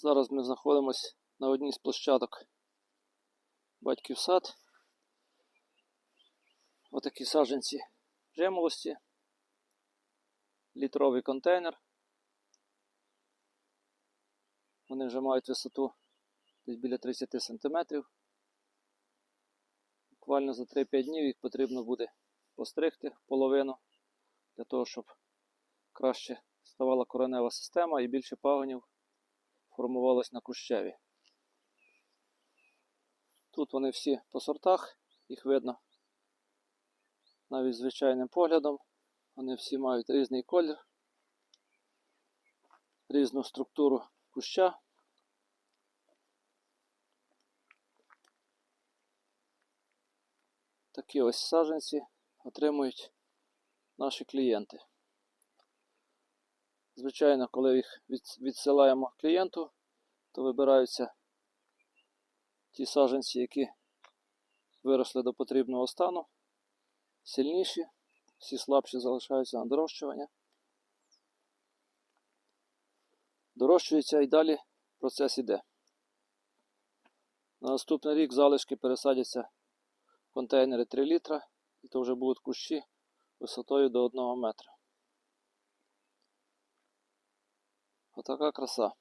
Зараз ми знаходимося на одній з площадок батьків сад. Отакі саджанці жимолості. Літровий контейнер. Вони вже мають висоту десь біля 30 см. Буквально за 3-5 днів їх потрібно буде постригти половину для того, щоб краще ставала коренева система і більше пагонів формувалось на кущеві. Тут вони всі по сортах, їх видно навіть звичайним поглядом. Вони всі мають різний колір, різну структуру куща. Такі ось саджанці отримують наші клієнти. Звичайно, коли їх відсилаємо клієнту, то вибираються ті саджанці, які виросли до потрібного стану, сильніші, всі слабші залишаються на дорощування. Дорощується і далі процес іде. На наступний рік залишки пересадяться в контейнери 3 літра, і то вже будуть кущі висотою до 1 метра. Отака краса.